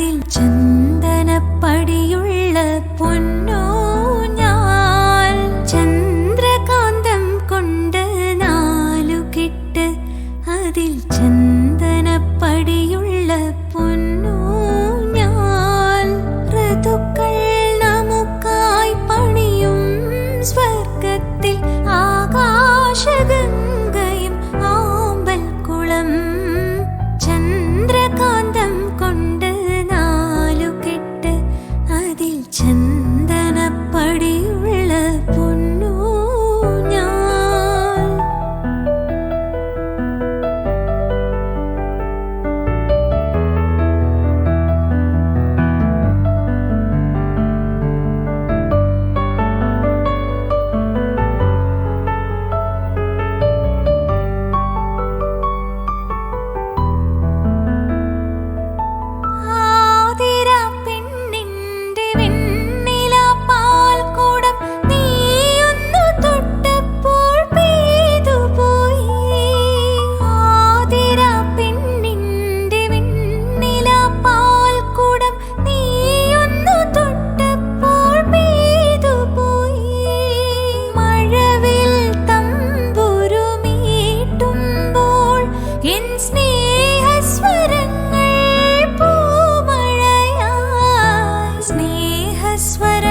അതിൽ ചന്ദനപ്പടിയുള്ള പൊന്നോ ഞാൻ ചന്ദ്രകാന്തം കൊണ്ട് നാലുകെട്ട് അതിൽ ചന്ദ്ര sweater.